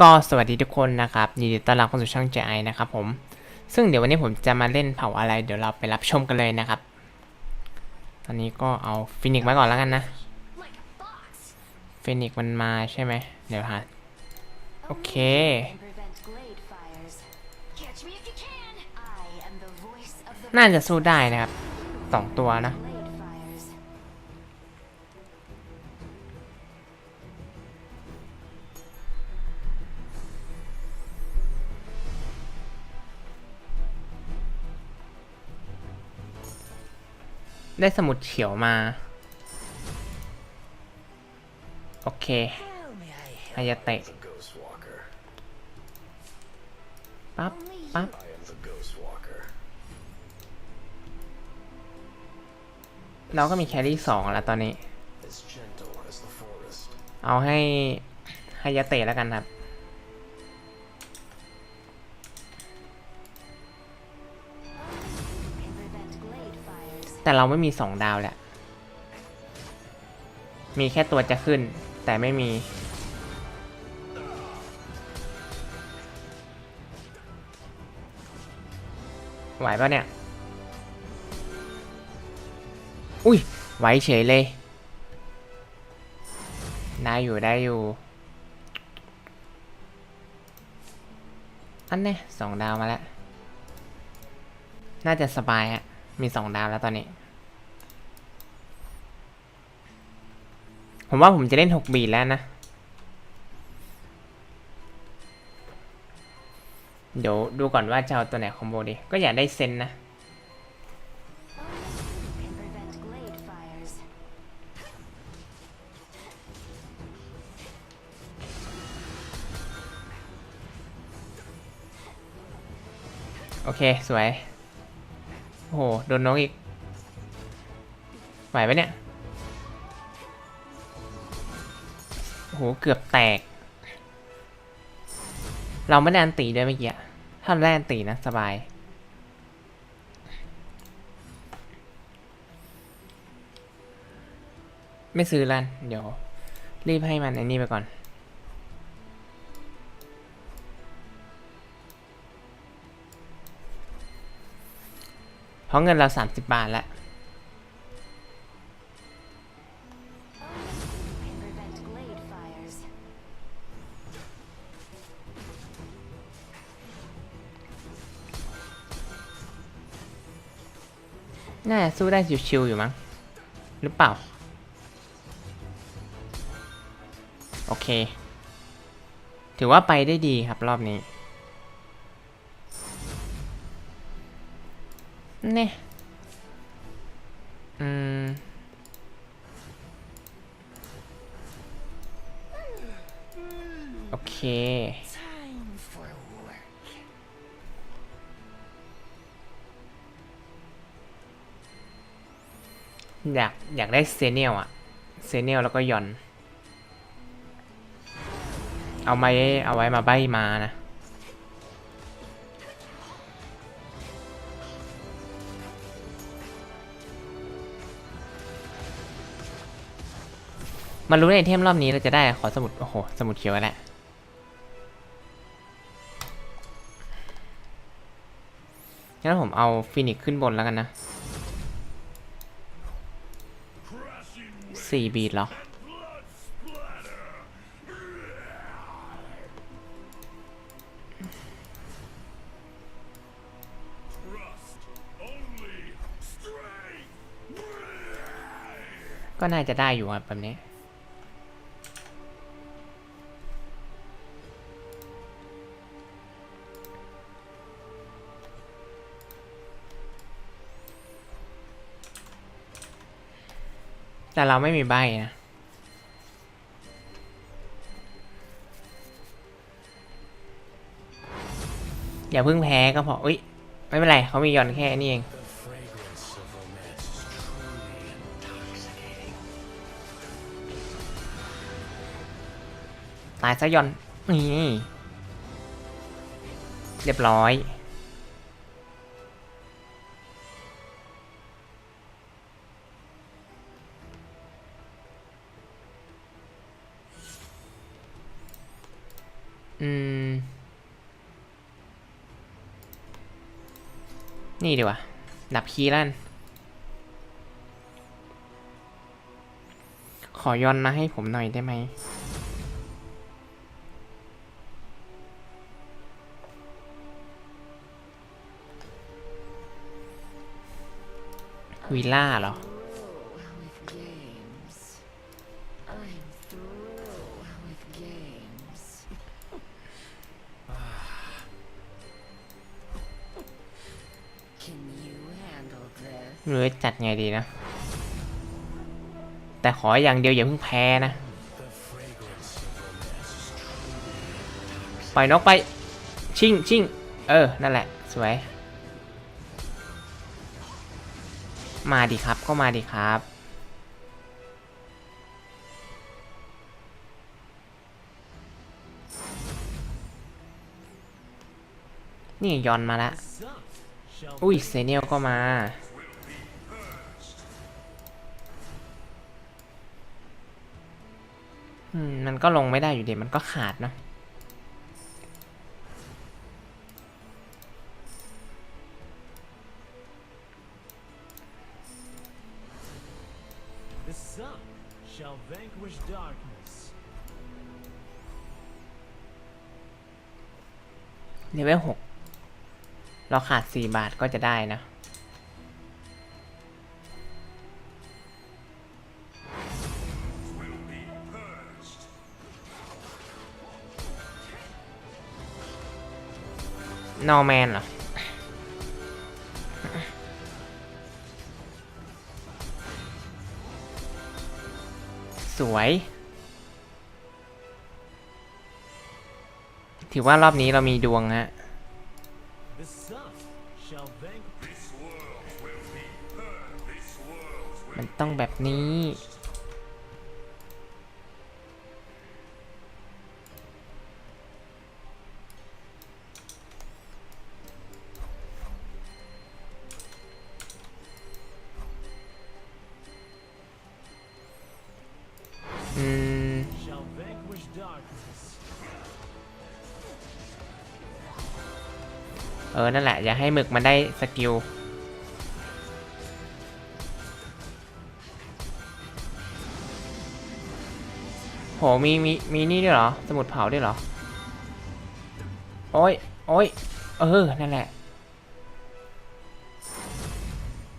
ก็สวัสดีทุกคนนะครับยินดีต้อนรับเข้าสู่ช่อง JI นะครับผม ซึ่งเดี๋ยววันนี้ผมจะมาเล่นเผาอะไร เดี๋ยวเราไปรับชมกันเลยนะครับ ตอนนี้ก็เอาฟินิกมาก่อนแล้วกันนะฟินิกมันมาใช่ไหมเดี๋ยวหาโอเค น่าจะสู้ได้นะครับสองตัวนะ ได้สมุดเขียวมา โอเคฮายาเตะปั๊บปั๊บเราก็มีแครี่สองแล้วตอนนี้ เอาให้ฮายาเตะแล้วกันครับ แต่เราไม่มีสองดาวแหละ มีแค่ตัวจะขึ้น แต่ไม่มี ไหวปะเนี่ย อุ้ย ไหวเฉยเลย ได้อยู่ได้อยู่ อันเนี้ยสองดาวมาแล้ว น่าจะสบายฮะ มีสองดาวแล้วตอนนี้ ผมว่าผมจะเล่นหกบีแล้วนะ เดี๋ยวดูก่อนว่าจะเอาตัวไหนคอมโบดี ก็อยากได้เซนนะ โอเค สวย โอ้โห โดนนกอีก ไหวปะเนี่ย โอ้โห เกือบแตก เราไม่ได้อันตีด้วยเมื่อกี้ถ้าเราได้อันตีนะ สบาย ไม่ซื้อลันเดี๋ยว รีบให้มันไอ้นี่ไปก่อน เพราะเงินเรา 30 บาทแล้วน่าจะสู้ได้ชิวๆอยู่มั้ง หรือเปล่า โอเค ถือว่าไปได้ดีครับรอบนี้ เนี่ยอืมโอเค อยากอยากได้เซเนียลอะเซเนียลแล้วก็ย่อน เอาไม้เอาไว้มาใบมานะ มารู้ในไอเทมรอบนี้เราจะได้ขอสมุดโอ้โหสมุดเขียวแหละงั้นผมเอาฟินิกขึ้นบนแล้วกันนะสี่บีดเหรอก็น่าจะได้อยู่ครับแบบนี้ แต่เราไม่มีใบนะอย่าเพิ่งแพ้ก็พออุ้ยไม่เป็นไรเขามีหย่อนแค่นี้เองตายซะหย่อนนี่เรียบร้อย นี่ดีว่าดับคีย์ลั่นขอย้อนมาให้ผมหน่อยได้ไหมวิลล่าเหรอ ไม่รู้จะจัดไงดีนะ แต่ขออย่างเดียวอย่าเพิ่งแพ้นะ ปล่อยนกไป ชิ่งชิ่งเออ นั่นแหละ สวย มาดิครับ ก็มาดิครับ นี่ยอนมาละ อุ้ยเซเนียลก็มา มมันก็ลงไม่ได้อยู่ดีมันก็ขาดเนอะ the sun shall vanquish darkness. เลเวลหกเราขาดสี่บาทก็จะได้นะ นอร์แมนเหรอ สวย ถือว่ารอบนี้เรามีดวงฮะมันต้องแบบนี้ นั่นแหละ อย่าให้หมึกมันได้สกิลโหมีมีมีนี่ด้วยเหรอ สมุดเผาด้วยเหรอ โอ้ยโอ้ยเออ นั่นแหละ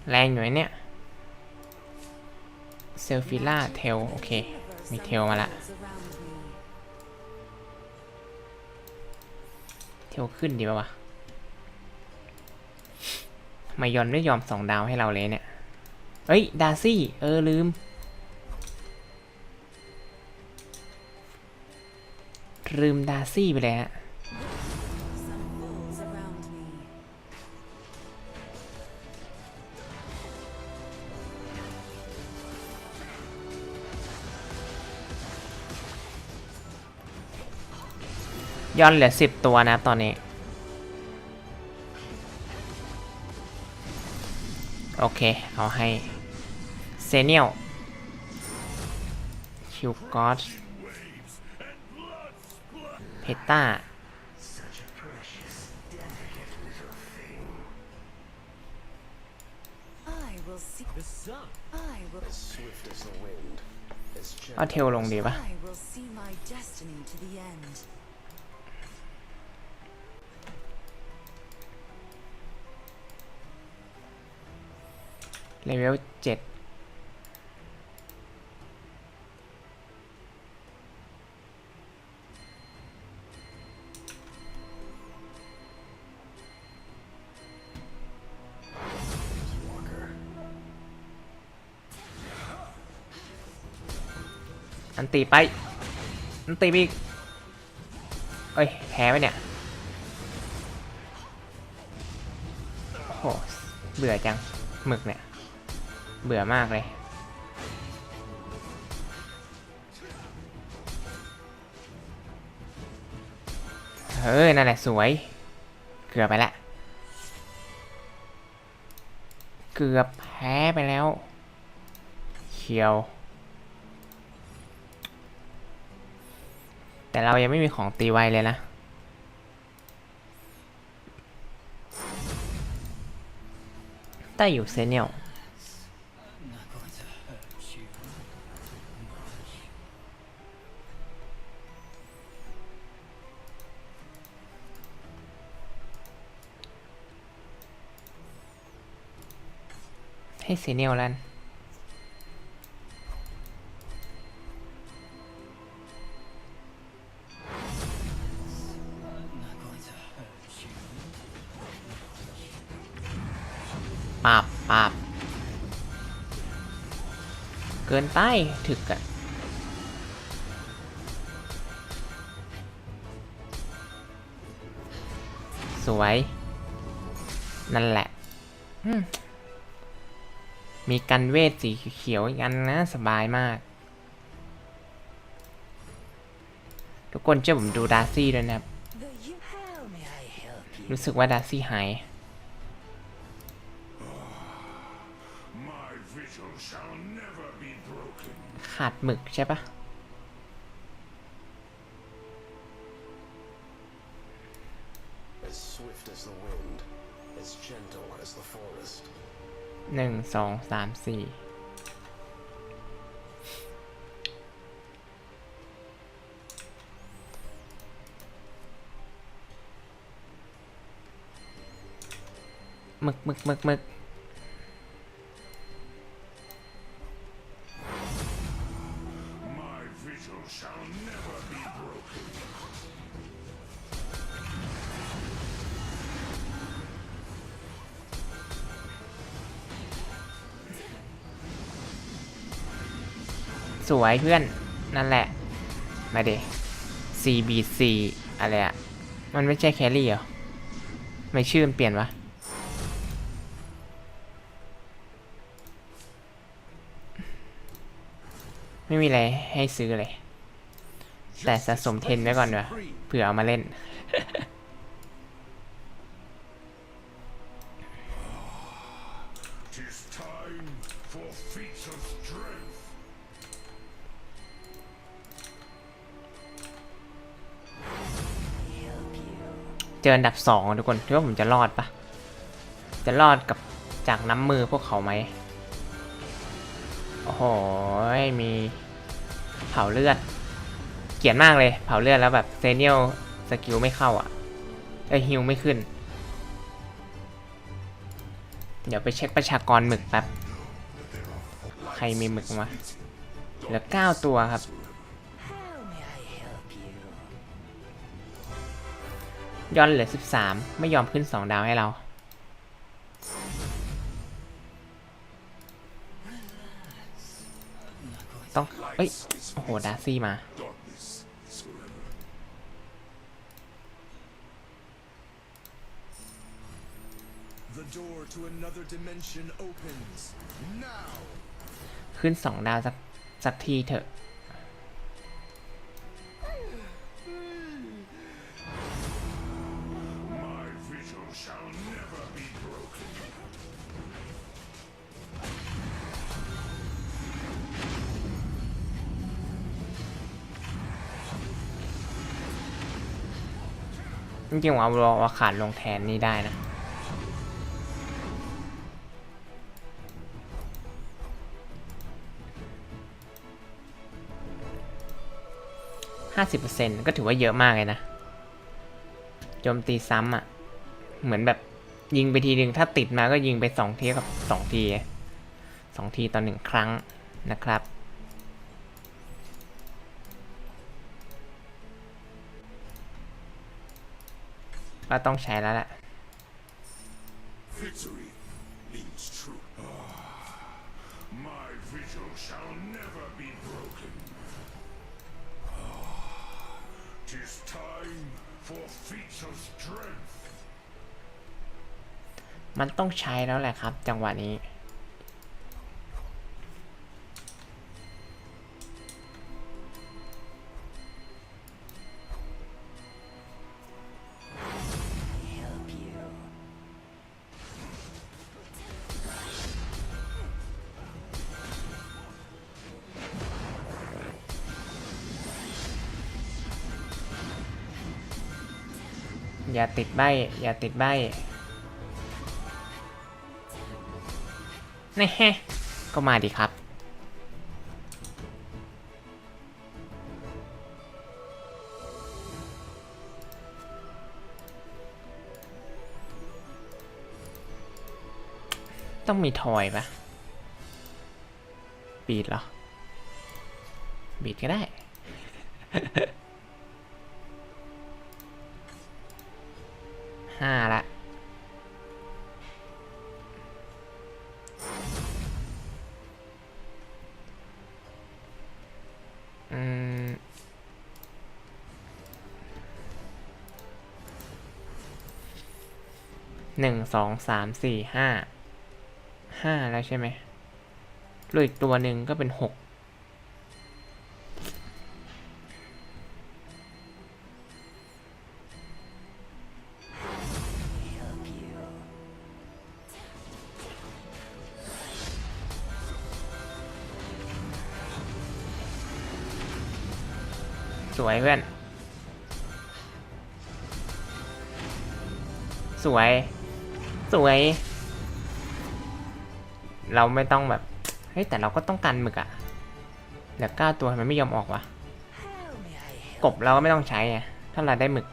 แรงอยู่ไอ้เนี่ย เซลฟิล่าเทล โอเค มีเทลมาละ เทลขึ้นดีป่าวะ ไมยอนไม่ยอมสองดาวให้เราเลยเนี่ย เฮ้ย ดาร์ซี่ เออ ลืม ลืมดาร์ซี่ไปเลยฮะยอนเหลือสิบตัวนะตอนนี้ โอเค เอาให้ เซเนียลคิวกอสเพต้า I will see. The sun I will. swift as the wind, as เอาเทลลงดีปะ เลเวลเจ็ดอันตีไป อันตีอีก เอ้ยแพ้ไปเนี่ย โห เบื่อจังหมึกเนี่ย เบื่อมากเลย เฮ้ย นั่นแหละสวย เกือบไปละ เกือบแพ้ไปแล้ว เขียว แต่เรายังไม่มีของตีไวเลยนะ带有 signal。 ให้เซเนียลแล้วกันปาบปาบเกินไปถึกอะสวย นั่นแหละ มมีกันเวทสีเขียวอีกอันนะ สบายมาก ทุกคนเชื่อผมดูดาร์ซี่ด้วยนะครับ How may I help you? รู้สึกว่าดาร์ซี่หาย My vigil shall never be broken. ขาดหมึกใช่ปะ หนึ่งสองสามสี่มึกมึกมึกมึก วยเพื่อน นั่นแหละ มาเด CBC อะไรอะมันไม่ใช่แครี่เหรอ ไม่ชื่อมันเปลี่ยนวะ ไม่มีอะไรให้ซื้อเลย แต่สะสมเทนไว้ก่อนว่าเผื่อเอามาเล่น เจออันดับสองทุกคนคิดว่าผมจะรอดปะจะรอดกับจากน้ำมือพวกเขาไหมโอ้โหมีเผาเลือด เกลียดมากเลยเผาเลือดแล้วแบบเซเนียลสกิลไม่เข้าอะไอฮิวไม่ขึ้น เดี๋ยวไปเช็คประชากรหมึกแป๊บ ใครมีหมึกมาเหลือเก้าตัวครับ ย้อนเหลือ 13 ไม่ยอมขึ้น 2 ดาวให้เรา ต้อง เอ้ย โอ้โห ดาซี่มา ขึ้น 2 ดาวสักสักทีเถอะ จริงๆว่าเอาวาขาดลงแทนนี่ได้นะห้าสิบเปอร์เซ็นต์ก็ถือว่าเยอะมากเลยนะโจมตีซ้ำอะ เหมือนแบบยิงไปทีหนึ่งถ้าติดมาก็ยิงไปสองทีกับสองทีสองทีต่อหนึ่งครั้งนะครับ ก็ต้องใช้แล้วแหละ Victory means truth. My vigil shall never be broken. Tis time for feats of strength. มันต้องใช้แล้วแหละครับ จังหวะนี้ อย่าติดใบอย่าติดใบนี่แฮะก็มาดิครับ ต้องมีทอยปะบีดเหรอ บีดก็ได้ หนึ่งสองสามสี่ห้าห้าแล้วใช่ไหมเหลืออีกตัวหนึ่งก็เป็นหกสวยเพื่อน สวย สวย เราไม่ต้องแบบ เฮ้ยแต่เราก็ต้องการหมึกอะเหลือก้าตัวทำไมไม่ยอมออกวะ กบเราก็ไม่ต้องใช้ไงถ้าเราได้หมึก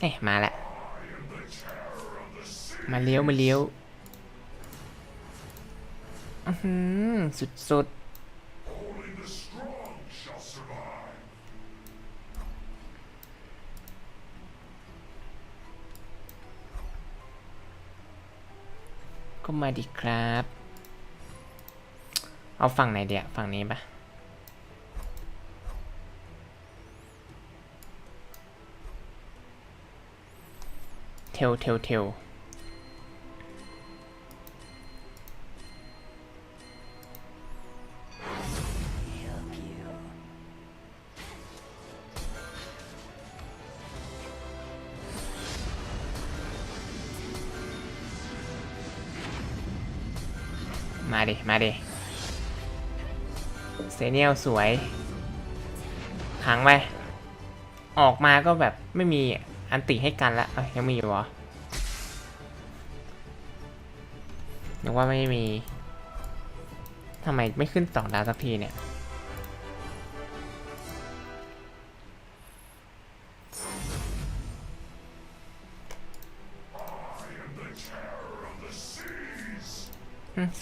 เอ๊ะมาแล้ว มาเลี้ยว มาเลี้ยวอือหือสุดๆ ก็มาดิครับ เอาฝั่งไหนเดียวฝั่งนี้ปะเทลเทลเทล มาดิ มาดิเซเนียลสวย ขังไป ออกมาก็แบบไม่มีอันติให้กันละยังมีอยู่เหรอนึกว่าไม่มี ทำไมไม่ขึ้นสองดาวสักทีเนี่ย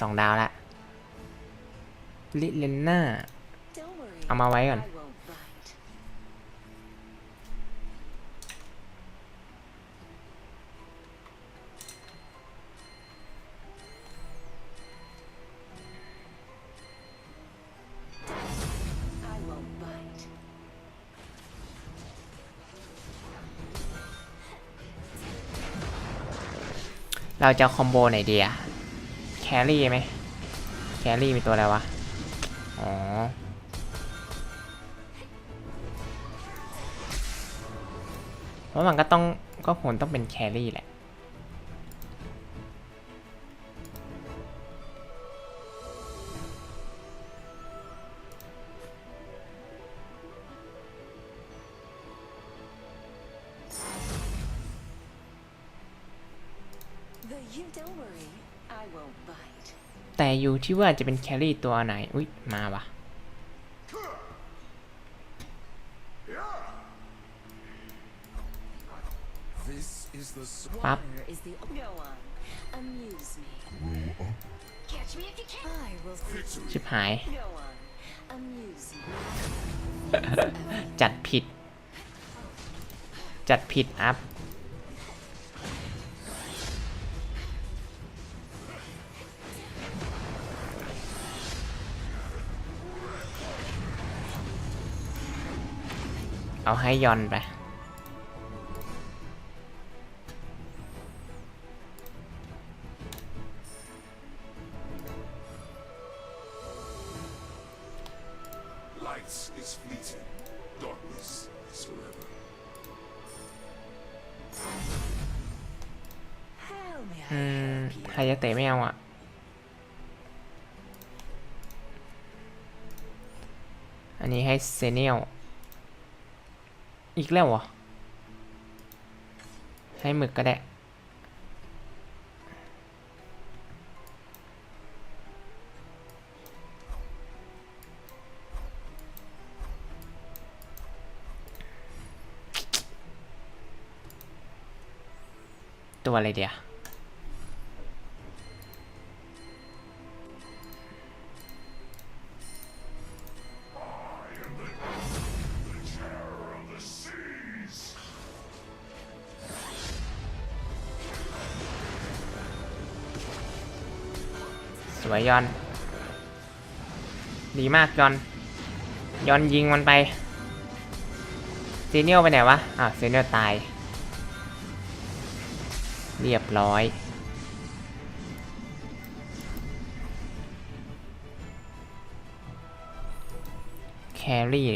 สองดาวละ ลิเลนน่า Don't worry. เอามาไว้ก่อน I won't bite. I won't bite. เราจะคอมโบไหนดีอะแครี่ไหม แครี่มีตัวอะไรวะ อ๋อเพราะมันก็ต้องก็คงต้องเป็นแครี่แหละ แต่อยู่ที่ว่าจะเป็นแครี่ตัวไหน อุ้ยมาวะปั๊บชิบหาย จัดผิด จัดผิดอัพ เอาให้ยอนไป Lights is fleeting, darkness is forever. How may I อืม help you? ใครจะเตะไม่เอาอะ อันนี้ให้เซเนียล อีกแล้วเหรอให้หมึกก็ได้ ตัวอะไรเดียว วยยอน ดีมากยอน ยอนยิงมันไปซีเนียลไปไหนวะ อ้าวซีเนียลตาย เรียบร้อยแครี่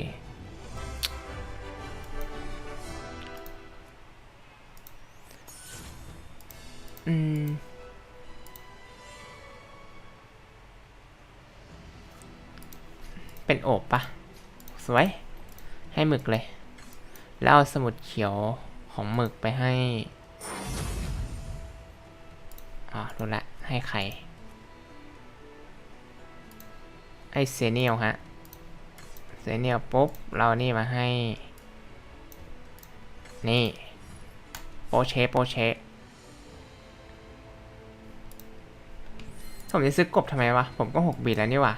ห้หมึกเลย แล้วเอาสมุดเขียวของหมึกไปให้อ๋อรู้ละให้ใคร ไอเซเนียลฮะ เซเนียลปุ๊บ เรานี่มาให้ นี่โปเชโปเชผมจะซื้อกบทำไมวะ ผมก็หกบีแล้วนี่ว่า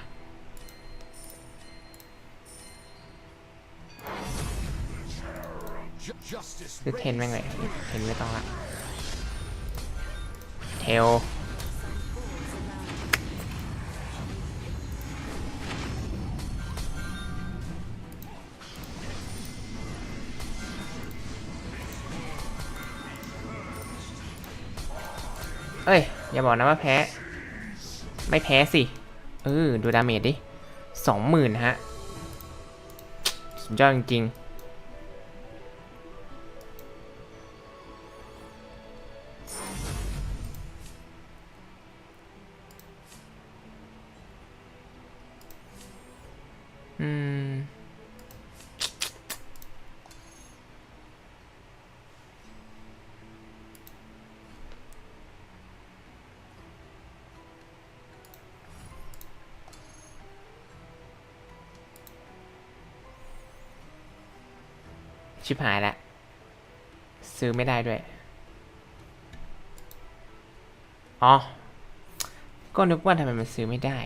ซื้อเทนแม่งเลยเทนไม่ต้องละเทลเอ้ย อย่าบอกนะว่าแพ้ ไม่แพ้สิ เออ ดูดาเมจดิสองหมื่นฮะ สุดยอดจริงๆ ชิบหายละ ซื้อไม่ได้ด้วย อ๋อ ก็นึกว่าทำไมมันซื้อไม่ได้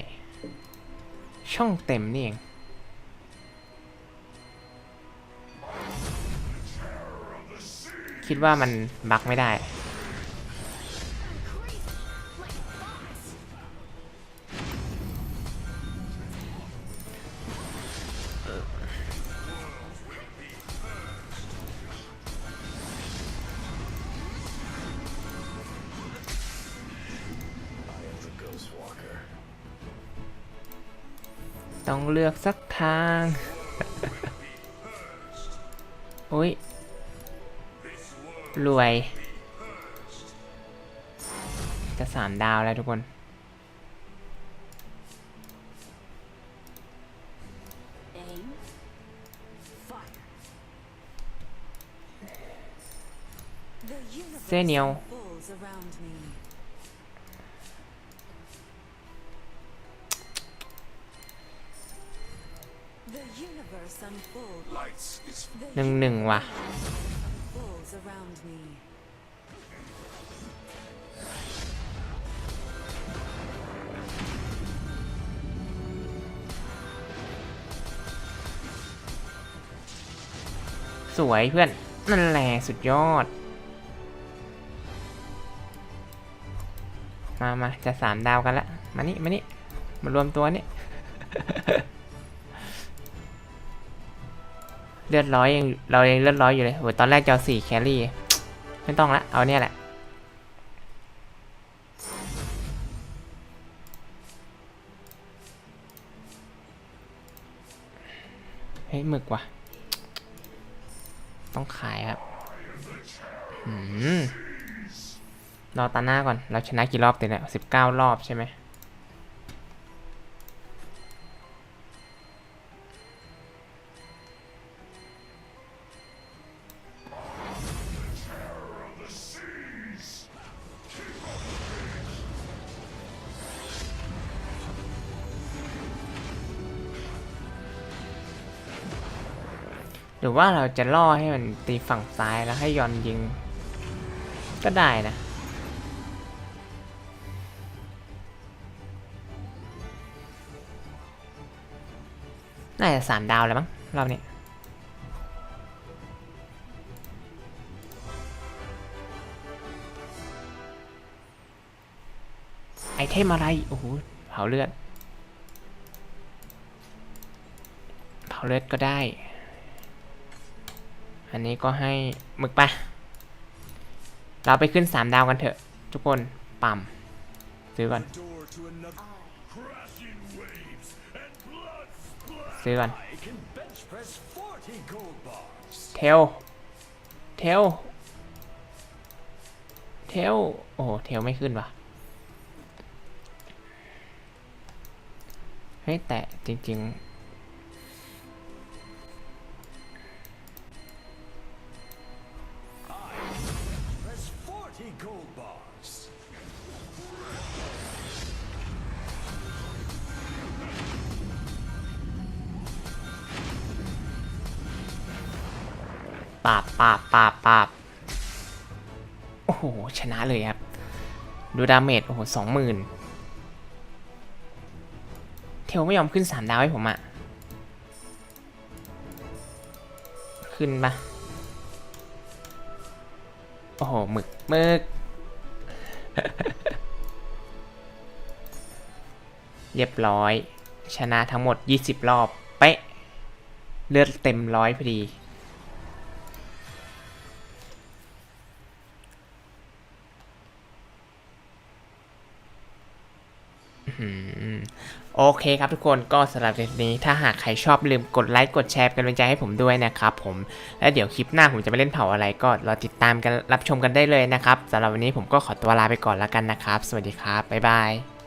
ช่องเต็มนี่เอง คิดว่ามันบักไม่ได้ ต้องเลือกสักทาง โอ้ย รวย จะสามดาวแล้วทุกคน เส้นเหนียว หนึ่งหนึ่งว่ะสวยเพื่อน นั่นแหละสุดยอด มามาจะสามดาวกันละ มานี่ มานี่ มารวมตัวนี่ เลือดร้อยยังเรายังเลือดร้อยอยู่เลยโอ้ยตอนแรกจะเอาสี่แครี่ ไม่ต้องละ เอาเนี่ยแหละ เฮ้ยหมึกว่ะ ต้องขายครับอืมรอตาหน้าก่อน เราชนะกี่รอบติดเนี่ยสิบเก้ารอบใช่ไหม ว่าเราจะล่อให้มันตีฝั่งซ้ายแล้วให้ยอนยิง ก็ได้นะน่าจะสามดาวแล้วมั้งรอบนี้ไอเทมอะไร โอ้โห เผาเลือด เผาเลือดก็ได้ อันนี้ก็ให้หมึกไป เราไปขึ้นสามดาวกันเถอะ ทุกคนปั๊มซื้อก่อน ซื้อก่อน เทล เทล เทล โอ้โห เทลไม่ขึ้นว่ะ เฮ้ย แต่จริง Press ปาบปาบปาบปโอ้โห ชนะเลยครับ ดูดาเมจโอ้โหสองหมื่นเทลไม่ยอมขึ้นสามดาวให้ผมอะขึ้นปะโอ้โหหมึกหมึก เรียบร้อย ชนะทั้งหมด 20 รอบ เป๊ะ เลือดเต็มร้อยพอดี โอเคครับทุกคนก็สำหรับคลิปนี้ถ้าหากใครชอบลืมกดไลค์กดแชร์เป็นกำลังใจให้ผมด้วยนะครับผมและเดี๋ยวคลิปหน้าผมจะไปเล่นเผาอะไรก็รอติดตามกันรับชมกันได้เลยนะครับสำหรับวันนี้ผมก็ขอตัวลาไปก่อนแล้วกันนะครับ สวัสดีครับบ๊ายบาย